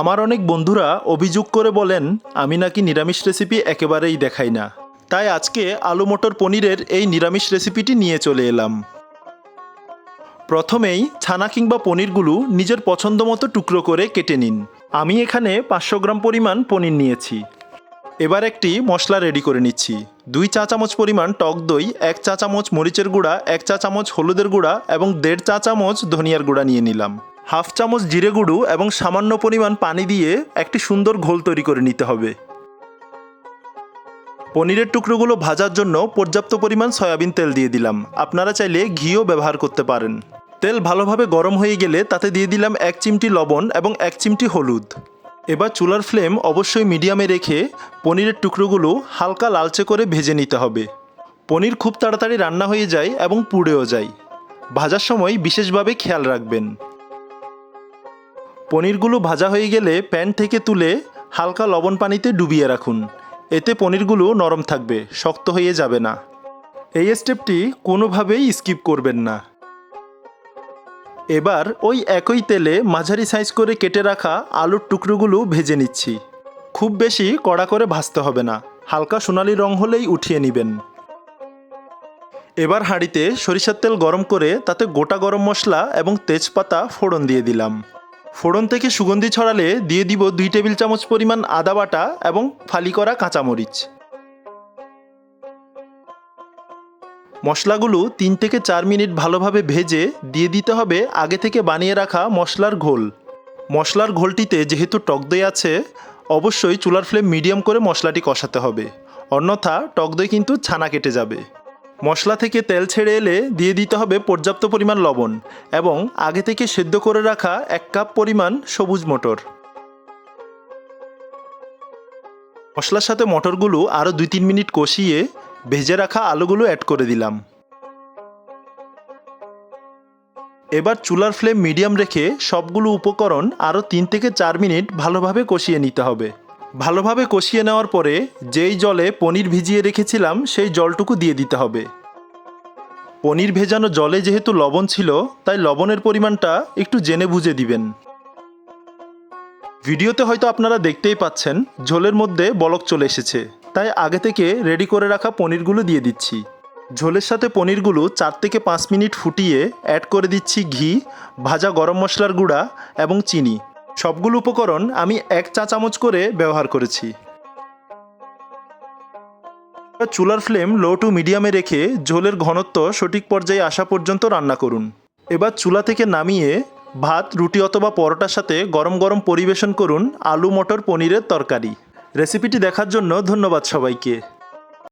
আমার অনেক বন্ধুরা অভিযোগ করে বলেন, আমি নাকি নিরামিষ রেসিপি একেবারেই দেখাই না। তাই আজকে আলু মটর পনিরের এই নিরামিষ রেসিপিটি নিয়ে চলে এলাম। প্রথমেই ছানা কিংবা পনিরগুলো নিজের পছন্দ মতো টুকরো করে কেটে নিন। আমি এখানে পাঁচশো গ্রাম পরিমাণ পনির নিয়েছি। এবার একটি মশলা রেডি করে নিচ্ছি। দুই চা চামচ পরিমাণ টক দই, এক চা চামচ মরিচের গুঁড়া, এক চা চামচ হলুদের গুঁড়া এবং দেড় চা চামচ ধনিয়ার গুঁড়া নিয়ে নিলাম। হাফ চামচ জিরে গুঁড়ো এবং সামান্য পরিমাণ পানি দিয়ে একটি সুন্দর ঘোল তৈরি করে নিতে হবে। পনিরের টুকরোগুলো ভাজার জন্য পর্যাপ্ত পরিমাণ সয়াবিন তেল দিয়ে দিলাম। আপনারা চাইলে ঘিও ব্যবহার করতে পারেন। তেল ভালোভাবে গরম হয়ে গেলে তাতে দিয়ে দিলাম এক চিমটি লবণ এবং এক চিমটি হলুদ। এবার চুলার ফ্লেম অবশ্যই মিডিয়ামে রেখে পনিরের টুকরোগুলো হালকা লালচে করে ভেজে নিতে হবে। পনির খুব তাড়াতাড়ি রান্না হয়ে যায় এবং পুড়েও যায়। ভাজার সময় বিশেষভাবে খেয়াল রাখবেন। পনিরগুলো ভাজা হয়ে গেলে প্যান থেকে তুলে হালকা লবণ পানিতে ডুবিয়ে রাখুন। এতে পনিরগুলো নরম থাকবে, শক্ত হয়ে যাবে না। এই স্টেপটি কোনোভাবেই স্কিপ করবেন না। এবার ওই একই তেলে মাঝারি সাইজ করে কেটে রাখা আলুর টুকরোগুলো ভেজে নিচ্ছি। খুব বেশি কড়া করে ভাজতে হবে না, হালকা সোনালি রং হলেই উঠিয়ে নেবেন। এবার হাঁড়িতে সরিষার তেল গরম করে তাতে গোটা গরম মশলা এবং তেজপাতা ফোড়ন দিয়ে দিলাম। ফোড়ন থেকে সুগন্ধি ছড়ালে দিয়ে দিব দুই টেবিল চামচ পরিমাণ আদা বাটা এবং ফালি করা কাঁচামরিচ। মশলাগুলো তিন থেকে চার মিনিট ভালোভাবে ভেজে দিয়ে দিতে হবে আগে থেকে বানিয়ে রাখা মশলার ঘোল। মশলার ঘোলটিতে যেহেতু টক দই আছে, অবশ্যই চুলার ফ্লেম মিডিয়াম করে মশলাটি কষাতে হবে। অন্যথা টক দই কিন্তু ছানা কেটে যাবে। মশলা থেকে তেল ছেড়ে এলে দিয়ে দিতে হবে পর্যাপ্ত পরিমাণ লবণ এবং আগে থেকে সেদ্ধ করে রাখা এক কাপ পরিমাণ সবুজ মটর। মশলার সাথে মটরগুলো আরও দুই তিন মিনিট কষিয়ে ভেজে রাখা আলুগুলো অ্যাড করে দিলাম। এবার চুলার ফ্লেম মিডিয়াম রেখে সবগুলো উপকরণ আরও তিন থেকে চার মিনিট ভালোভাবে কষিয়ে নিতে হবে। ভালোভাবে কষিয়ে নেওয়ার পরে যেই জলে পনির ভিজিয়ে রেখেছিলাম, সেই জলটুকু দিয়ে দিতে হবে। পনির ভেজানো জলে যেহেতু লবণ ছিল, তাই লবণের পরিমাণটা একটু জেনে বুঝে দিবেন। ভিডিওতে হয়তো আপনারা দেখতেই পাচ্ছেন, ঝোলের মধ্যে বলক চলে এসেছে। তাই আগে থেকে রেডি করে রাখা পনিরগুলো দিয়ে দিচ্ছি। ঝোলের সাথে পনিরগুলো চার থেকে পাঁচ মিনিট ফুটিয়ে অ্যাড করে দিচ্ছি ঘি, ভাজা গরম মশলার গুঁড়া এবং চিনি। সবগুলো উপকরণ আমি এক চা চামচ করে ব্যবহার করেছি। চুলার ফ্লেম লো টু মিডিয়ামে রেখে ঝোলের ঘনত্ব সঠিক পর্যায়ে আসা পর্যন্ত রান্না করুন। এবার চুলা থেকে নামিয়ে ভাত, রুটি অথবা পরোটার সাথে গরম গরম পরিবেশন করুন আলু, মটর, পনিরের তরকারি। রেসিপিটি দেখার জন্য ধন্যবাদ সবাইকে।